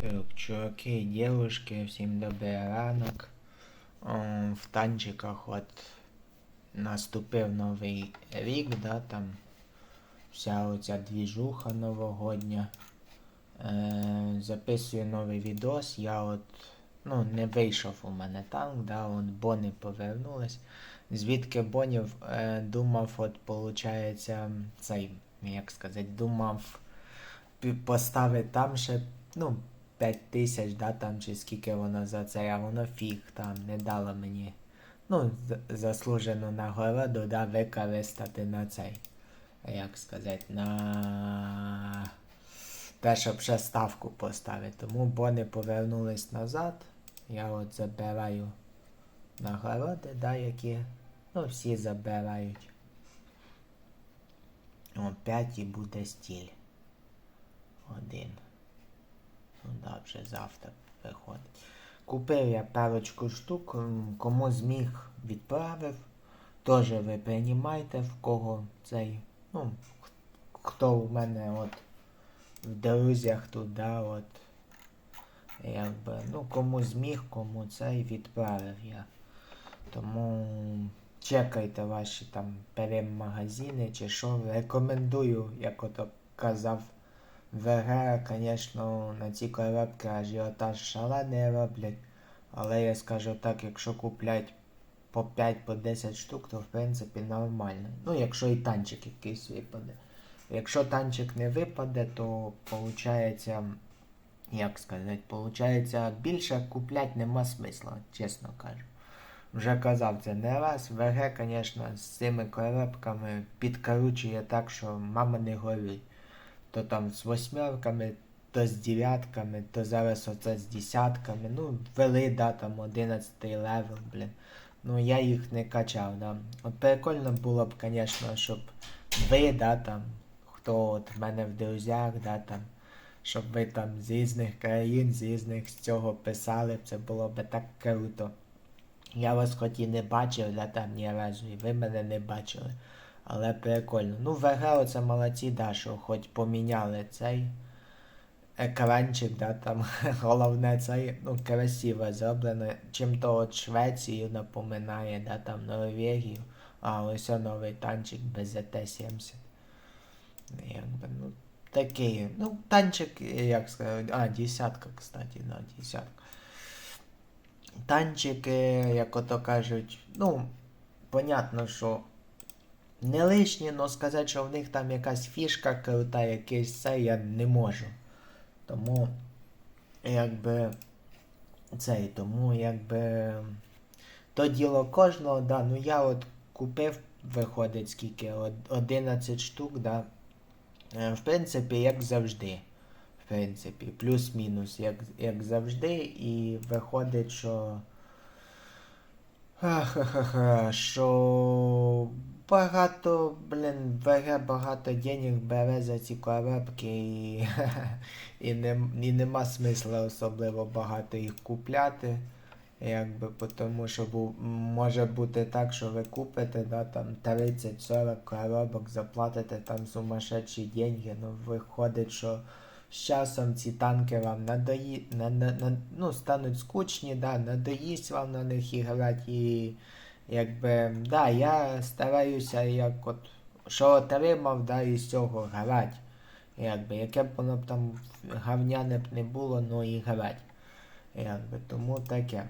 Так, чуваки, девушки, всім добрий ранок. В танчиках от наступив новий рік, да, там вся оця двіжуха новогодня. Е, записую новий відос. Я от, ну, не вийшов у мене танк, да, от бони повернулись. Звідки бонів е, думав, от, получається, цей, як сказати, думав поставити там ще, ну, 5 тисяч, да, там, чи скільки воно за це, а воно фіг там не дало мені. Ну, заслужену нагороду, да, використати на цей. Як сказати, на те, щоб ще ставку поставити. Тому бони повернулись назад. Я от забираю нагороди, да, які. Ну, всі забирають. О, 5 і буде стіль. Один. Да, вже завтра виходить. Купив я парочку штук, кому зміг відправив. Теж ви приймайте, в кого цей, ну, хто у мене от в друзях тут, да, от. Якби, ну, кому зміг, кому цей відправив я. Тому чекайте ваші там перемагазини чи що. Рекомендую, як ото казав ВГ, звісно, на ці коробки ажіотаж шалений роблять. Але я скажу так, якщо куплять по 5 по 10 штук, то в принципі нормально. Ну, якщо і танчик якийсь випаде. Якщо танчик не випаде, то виходить, як сказати, виходить, більше купляти нема смисла, чесно кажу. Вже казав це не раз. ВГ, звісно, з цими коробками підкручує так, що мама не горюй. То там з восьмерками, то з дев'ятками, то зараз оце з десятками. Ну, ввели, да, там 11 левел, блін. Ну я їх не качав, да. От прикольно було б, звісно, щоб ви, да, там, хто от в мене в друзях, да, там, щоб ви там з різних країн, з різних з цього писали, це було б так круто. Я вас хоч і не бачив, да, там ні разу, і ви мене не бачили. Але прикольно. Ну, ВГ оце молодці, да, що хоч поміняли цей екранчик, да, там головне цей, ну, красиво зроблено. Чим то от Швецію напоминає, да, там Норвегію. А ось новий танчик БЗТ-70. Якби, ну, такий. Ну, танчик, як сказати, а, десятка, кстати, да, десятка. Танчики, як ото кажуть, ну, понятно, що не лишні, але сказати, що в них там якась фішка крута, якийсь це я не можу. Тому, якби, цей, тому, якби, то діло кожного, да, ну я от купив, виходить, скільки, 11 штук, да. Е, В принципі, як завжди. В принципі, плюс-мінус, як, як завжди, і виходить, що. Ха-ха-ха, що багато, блін, ВГ багато денег бере за ці коробки і, і, не, і нема смисла особливо багато їх купляти. Якби, тому що бу, може бути так, що ви купите да, там 30-40 коробок, заплатите там сумасшедші деньги, ну виходить, що з часом ці танки вам надої, на, на, на, ну, стануть скучні, да, надоїсть вам на них іграти і якби, да, я стараюся як от, що отримав, да, із цього грати. Якби, яке б воно б там гавняне б не було, ну і грати. Якби, тому таке.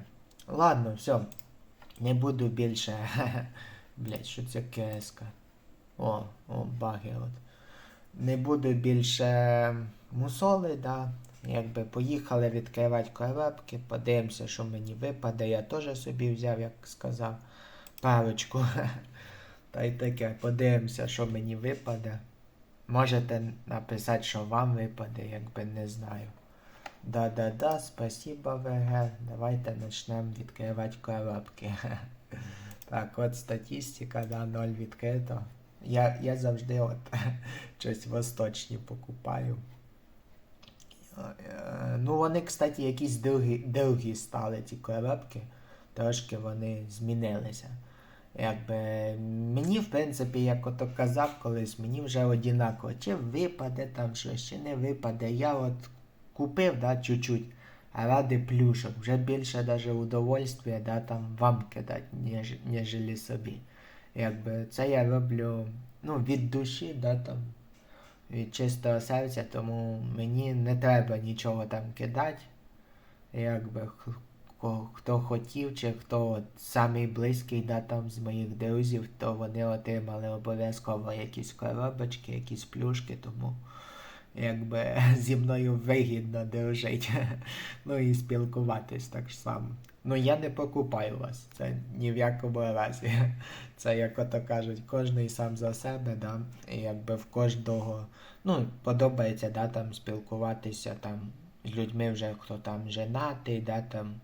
Ладно, все. Не буду більше. Блять, що це КСК? О, о, баги от. Не буду більше мусоли, да. Якби поїхали відкривати коробки, подивимося, що мені випаде. Я теж собі взяв, як сказав, парочку. Та й таке, подивимося, що мені випаде. Можете написати, що вам випаде, якби не знаю. Да-да-да, спасибо, ВГ. Давайте почнемо відкривати коробки. Так, от статистика, да, 0 відкрито. Я, я завжди от щось восточні покупаю. Е, Ну, вони, кстати, якісь довгі, довгі стали ці коробки. Трошки вони змінилися. Якби мені, в принципі, як ото казав колись, мені вже однаково, чи випаде там щось, чи не випаде. Я от купив, да, чуть-чуть, а ради плюшок. Вже більше даже удовольствия, да, там вам кидати, ніж, ніжели собі. Якби це я роблю ну, від душі, да, там, від чистого серця, тому мені не треба нічого там кидати. Якби хто хотів, чи хто самий близький да, там, з моїх друзів, то вони отримали обов'язково якісь коробочки, якісь плюшки, тому якби зі мною вигідно дружити. ну і спілкуватись так само. Ну я не покупаю вас, це ні в якому разі. Це, як ото кажуть, кожний сам за себе, да? і якби в кожного ну, подобається да, там спілкуватися там з людьми, вже хто там женатий, да, там,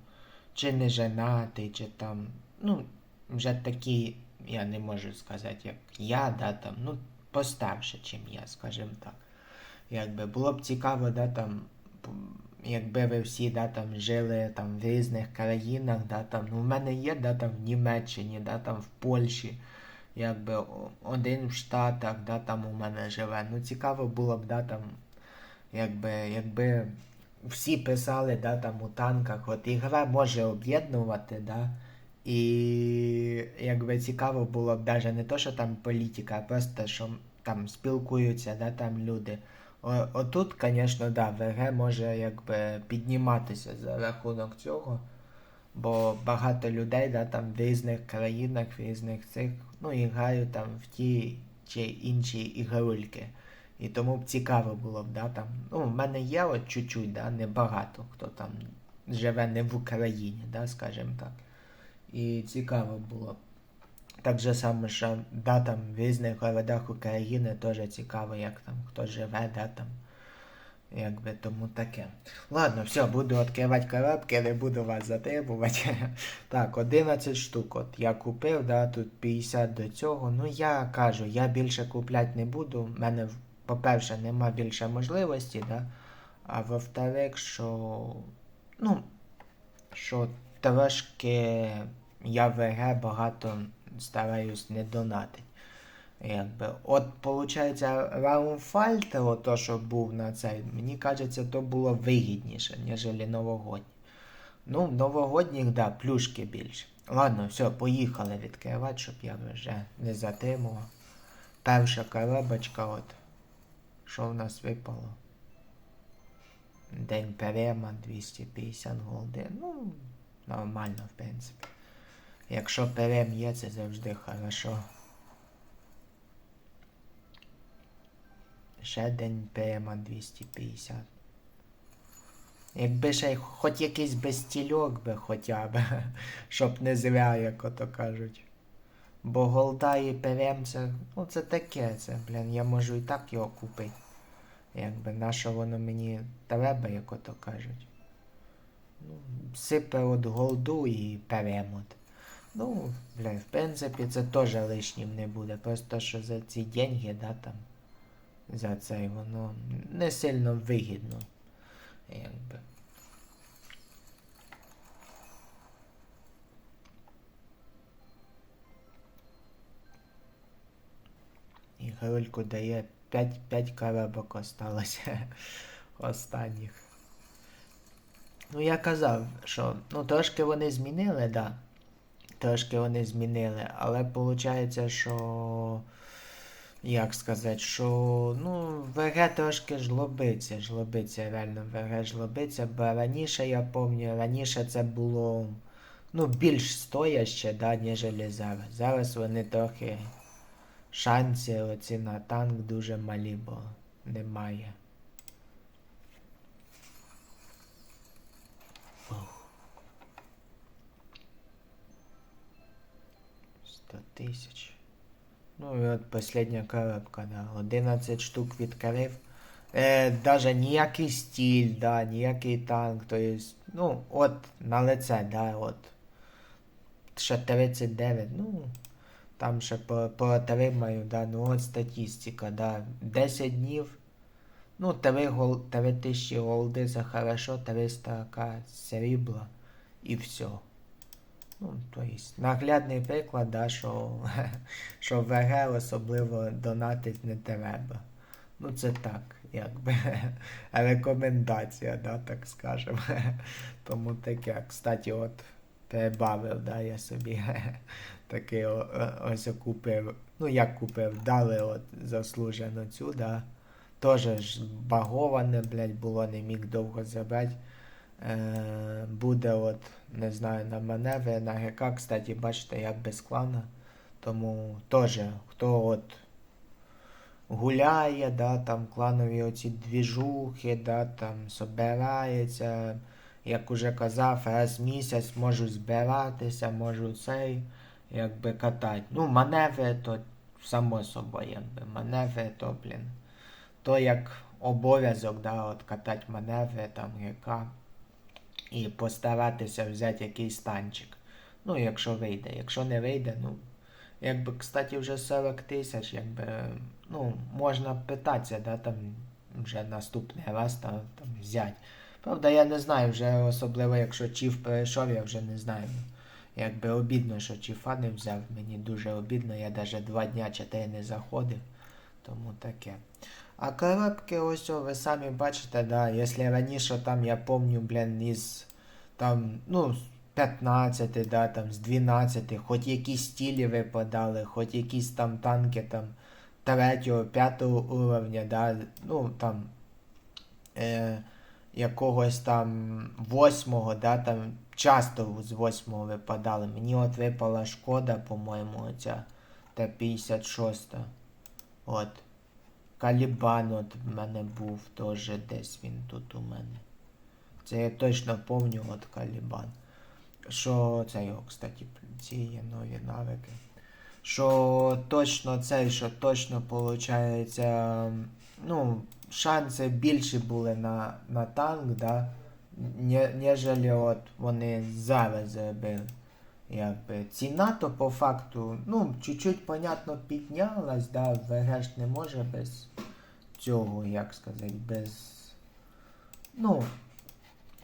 чи не женатий, чи там, ну, вже такі, я не можу сказати, як я, да, там, ну, постарше, чим я, скажімо так. Якби було б цікаво, да, там, якби ви всі да, там, жили там, в різних країнах, да, там, ну, в мене є да, там, в Німеччині, да, там, в Польщі, якби один в Штатах, да, там у мене живе. Ну, цікаво було б, да, там, якби, якби всі писали да, там, у танках, от ігра може об'єднувати, да, і якби цікаво було б навіть не то, що там політика, а просто що там спілкуються, да, там люди. О, Отут, звісно, да, ВГ може якби підніматися за рахунок цього. Бо багато людей да, там в різних країнах, в різних цих, ну, і грають там в ті чи інші ігрульки. І тому б цікаво було б, да, там. Ну, в мене є от чуть-чуть, да, небагато, хто там живе не в Україні, да, скажімо так. І цікаво було б. Так же само, що да, там в різних городах України теж цікаво, як там хто живе, да, там. Якби тому таке. Ладно, все, буду відкривати коробки, не буду вас затребувати. так, 11 штук. От я купив, да, тут 50 до цього. Ну я кажу, я більше купляти не буду. У мене, по-перше, нема більше можливості, да. А во-вторых, що. Ну, що трошки я ВГ багато стараюсь не донатити. Якби. От, виходить, Раумфальте, то, що був на цей, мені кажеться, то було вигідніше, ніж новогодні. Ну, новогодніх, да, плюшки більше. Ладно, все, поїхали відкривати, щоб я вже не затримував. Перша коробочка, от. Що в нас випало? День перема 250 голди. Ну, нормально, в принципі. Якщо перем є, це завжди хорошо. Ще день перема 250. Якби ще хоч якийсь безстільок би хоча б, щоб не зря, як ото кажуть. Бо голда і перем це, ну це таке, це, блін, я можу і так його купити. Якби на що воно мені треба, як ото кажуть. Ну, Сипе от голду і перем от. Ну, бля, в принципі, це теж лишнім не буде. Просто що за ці деньги, да, там, за це воно не сильно вигідно. Якби. І Грильку дає 5 5 коробок осталося останніх. Ну, я казав, що ну трошки вони змінили, да трошки вони змінили, але виходить, що. Як сказати, що ну, ВГ трошки жлобиться, жлобиться, реально ВГ жлобиться, бо раніше я пам'ятаю, раніше це було ну, більш стояще, да, ніж зараз. Зараз вони трохи шанси оці на танк дуже малі, бо немає. 100 тисяч. Ну і от последня коробка, да. 11 штук відкрив. Е, Даже ніякий стіль, да, ніякий танк. То есть, ну, от на лице, да, от. Ще 39, ну. Там ще по, поотримаю, да, ну от статистика, да. 10 днів. Ну, 3, гол, 3 тисячі голди за хорошо, 300 к срібла і все. Ну, тобто, Наглядний приклад, да, що що ВГ особливо донатить не треба. Ну, це так, якби рекомендація, да, так скажемо. Тому таке, кстати, от прибавив, да, я собі такий ось купив. Ну, як купив, дали от заслужену цю, да. Тоже ж баговане, блядь, було, не міг довго забрати. Е, буде от, не знаю, на маневри, на ГК, кстати, бачите, як без клана. Тому теж, хто от гуляє, да, там кланові оці двіжухи, да, там собирається. Як уже казав, раз місяць можу збиратися, можу цей, якби катати. Ну, маневри то само собою, якби. Маневри то, блін. То як обов'язок, да, от катати маневри, там ГК. І постаратися взяти якийсь танчик. Ну, якщо вийде. Якщо не вийде, ну. Якби, кстати, вже 40 тисяч, якби, ну, можна питатися, да, там вже наступний раз там, там взяти. Правда, я не знаю, вже особливо, якщо Чіф перейшов, я вже не знаю. Якби обідно, що Чіфа не взяв. Мені дуже обідно, я навіть два дня чи три не заходив. Тому таке. А коробки, ось о, ви самі бачите, да, якщо раніше там, я помню, блін, із там, ну, 15, да, там, з 12, хоч якісь стілі випадали, хоч якісь там танки там 3, 5 уровня, да, ну, там, е, якогось там 8, да, там, часто з 8 випадали. Мені от випала шкода, по-моєму, оця Т-56. От. Калібан от в мене був теж десь він тут у мене. Це я точно пам'ятаю от Калібан. Що це його, кстати, ці є нові навики. Що точно цей, що точно виходить, ну, шанси більші були на, на танк, да, нежели от вони зараз зробили. Якби ціна то по факту, ну, чуть-чуть, понятно, піднялась, да, ВГ не може без цього, як сказати, без. Ну,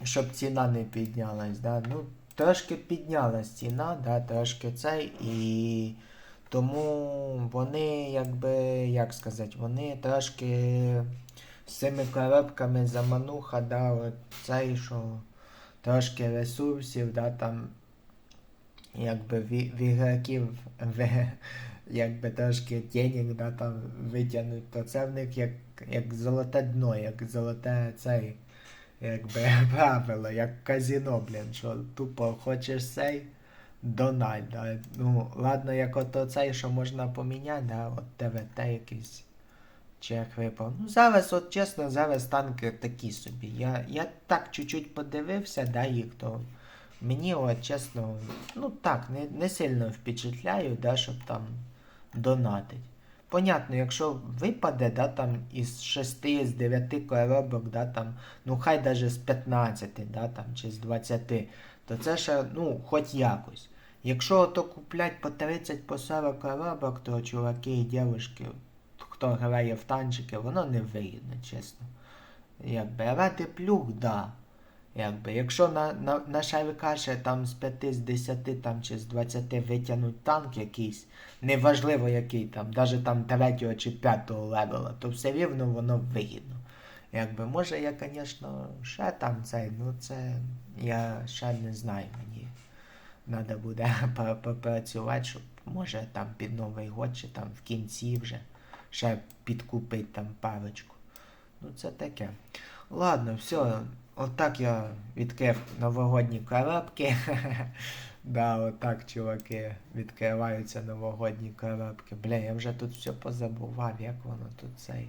щоб ціна не піднялась, да. Ну, трошки піднялась ціна, да, трошки цей, і тому вони, якби, як сказати, вони трошки з цими коробками замануха, да, цей, що трошки ресурсів, да, там якби в, ігроків якби трошки денег да, там витягнуть, то це в них як, як золоте дно, як золоте цей, якби правило, як казіно, блін, що тупо хочеш цей, донать, да. Ну, ладно, як ото цей, що можна поміняти, да, от ТВТ якийсь. Чи як випав. Ну, зараз, от чесно, зараз танки такі собі. Я, я так чуть-чуть подивився, да, їх, то Мені, от, чесно, ну так, не, не сильно впечатляю, да, щоб там донатить. Понятно, якщо випаде, да, там із 6, з 9 коробок, да, там, ну хай даже з 15, да, там, чи з 20, то це ще, ну, хоч якось. Якщо то куплять по 30, по 40 коробок, то чуваки і дівчатки, хто грає в танчики, воно не вигідно, чесно. Якби ради плюх, да. Якби, якщо на, на, на шарика ще там з 5, з 10 там, чи з 20 витягнуть танк якийсь, неважливо який там, навіть там 3 чи 5 левела, то все рівно воно вигідно. Якби, може я, звісно, ще там цей, ну це я ще не знаю, мені треба буде по- попрацювати, щоб може там під Новий год чи там в кінці вже ще підкупити там парочку. Ну це таке. Ладно, все. Отак я відкрив новогодні коробки. да, отак, чуваки, відкриваються новогодні коробки. Бля, я вже тут все позабував, як воно тут цей.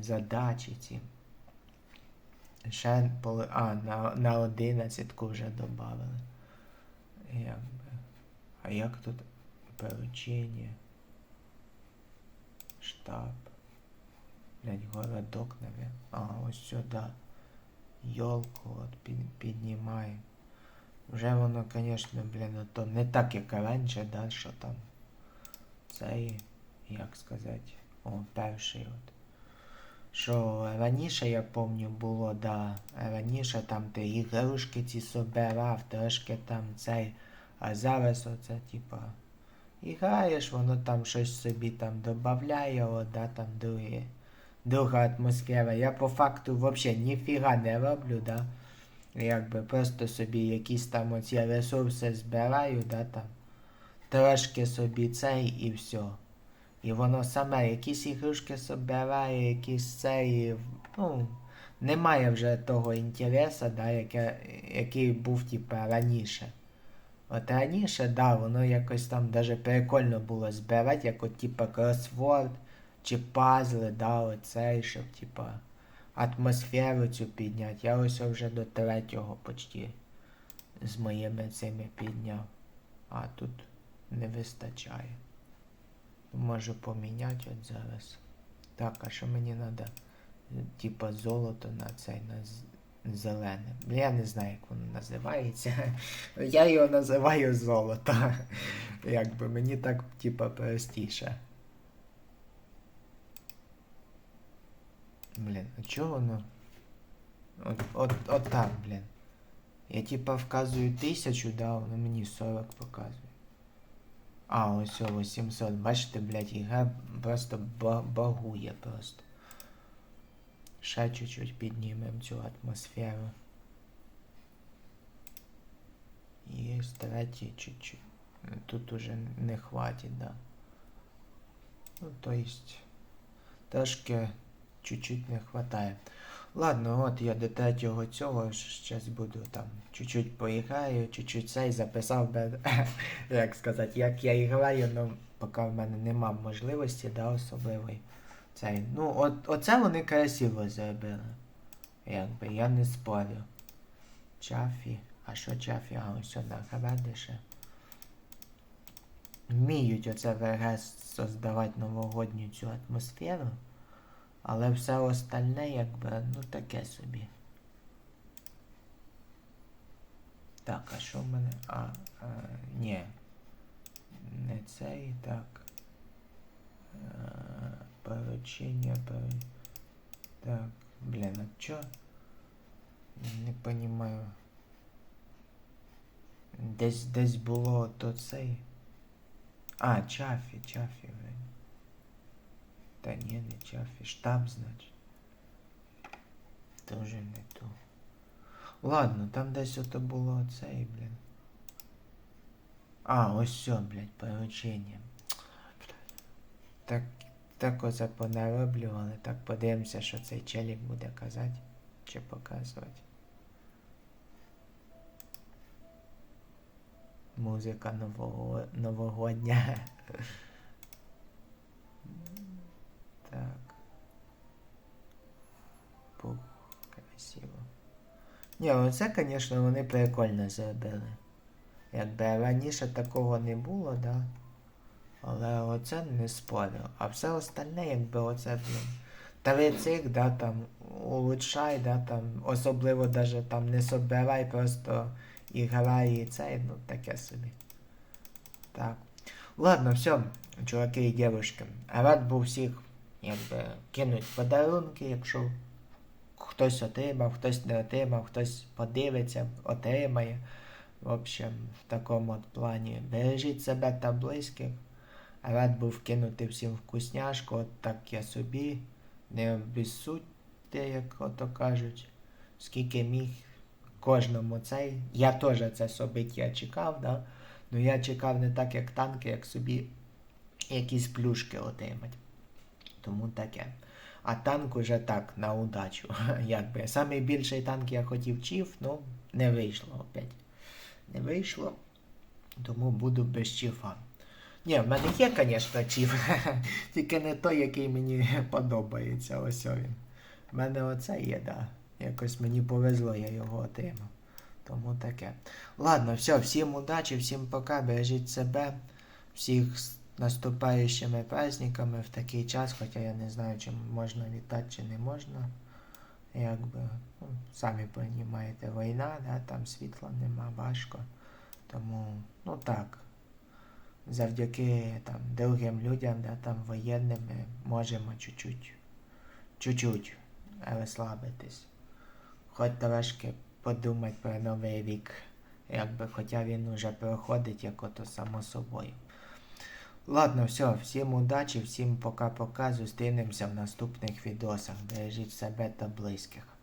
Задачі ці. Ще поли... А, на, на 11 вже додали. Якби. А як тут поручення? Штаб. Блять, городок, наверное. А, ось сюди. Йолку от під, піднімаємо. Вже воно, звісно, блін, то не так, як раніше, да, що там. Цей, як сказати, о, перший от. Що раніше, я пам'ятаю, було, да, раніше там ти ігрушки ці собирав, трошки там цей, а зараз оце, типа, і граєш, воно там щось собі там додає, от, да, там другі друга атмосфера. Я по факту взагалі ніфіга не роблю, да. Якби просто собі якісь там оці ресурси збираю, да, там. Трошки собі цей і все. І воно саме якісь ігрушки собирає, якісь цей. Ну, немає вже того інтересу, да, яке, який був типа, раніше. От раніше, да, воно якось там даже прикольно було збирати, як от типа кросворд чи пазли, да, оцей, щоб типа атмосферу цю підняти. Я ось вже до третього почти з моїми цими підняв. А тут не вистачає. Можу поміняти от зараз. Так, а що мені треба? Типа золото на цей на зелене. Я не знаю, як воно називається. Я його називаю золото. Якби мені так, типа, простіше. Блін, а чого воно? От, от, от так, блін. Я типа вказую тисячу, да, воно мені 40 показує. А, ось 800. Бачите, блядь, ігра просто багує просто. Ще чуть-чуть піднімемо цю атмосферу. І третій чуть-чуть. Тут уже не хватить, да. Ну, то есть, трошки чуть-чуть не хватає. Ладно, от я до третього цього зараз буду там чуть-чуть поіграю, чуть-чуть цей записав би, як сказати, як я граю, ну поки в мене нема можливості, да, особливої. Цей. Ну, от, оце вони красиво зробили. Якби, я не спорю. Чафі. А що чафі? А ось сюди градише. Вміють оце ВГС создавати новогодню цю атмосферу. Але все остальне, якби, ну таке собі. Так, а що в мене? А, а ні. Не цей, так. А, поручення, пор... Так, блін, а чо? Не понимаю. Десь десь було то цей. А, чафі, чафі, блін. Та ні, не чафі. Штаб, значить. Тоже не то. Ладно, там десь ото було оцей, блін. А, ось все, блядь, поручення. Так, так оце понароблювали. Так подивимося, що цей челік буде казати чи показувати. Музика нового... новогодня. Так. Пух, красиво. Ні, оце, звісно, вони прикольно зробили. Якби раніше такого не було, да? Але оце не спорю. А все остальне, якби оце, блін. Трицик, да, там, улучшай, да, там, особливо даже там не собирай, просто і грай і цей, ну таке собі. Так. Ладно, все, чуваки і дівчатки. Рад був всіх якби кинуть подарунки, якщо хтось отримав, хтось не отримав, хтось подивиться, отримає. В общем, в такому от плані. Бережіть себе та близьких. Рад був кинути всім вкусняшку, от так я собі. Не обіссудьте, як ото кажуть. Скільки міг кожному цей. Я теж це собиття чекав, да? Ну я чекав не так, як танки, як собі якісь плюшки отримати. Тому таке. А танк уже так, на удачу. Якби. Самий більший танк я хотів чіф, ну не вийшло опять. Не вийшло. Тому буду без чіфа. Ні, в мене є, звісно, чіф. Тільки не той, який мені подобається. Ось він. В мене оце є, да. Якось мені повезло, я його отримав. Тому таке. Ладно, все, всім удачі, всім пока, бережіть себе, всіх з наступаючими праздниками в такий час, хоча я не знаю, чи можна вітати, чи не можна. Якби, ну, самі розумієте, війна, да, там світла нема, важко. Тому, ну так, завдяки там другим людям, да, там воєнним ми можемо чуть-чуть чуть-чуть розслабитись. Хоч трошки подумати про новий рік, якби, хоча він уже проходить як ото само собою. Ладно, все, всім удачі, всім пока-пока. Зустрінемося в наступних відосах. Бережіть себе та близьких.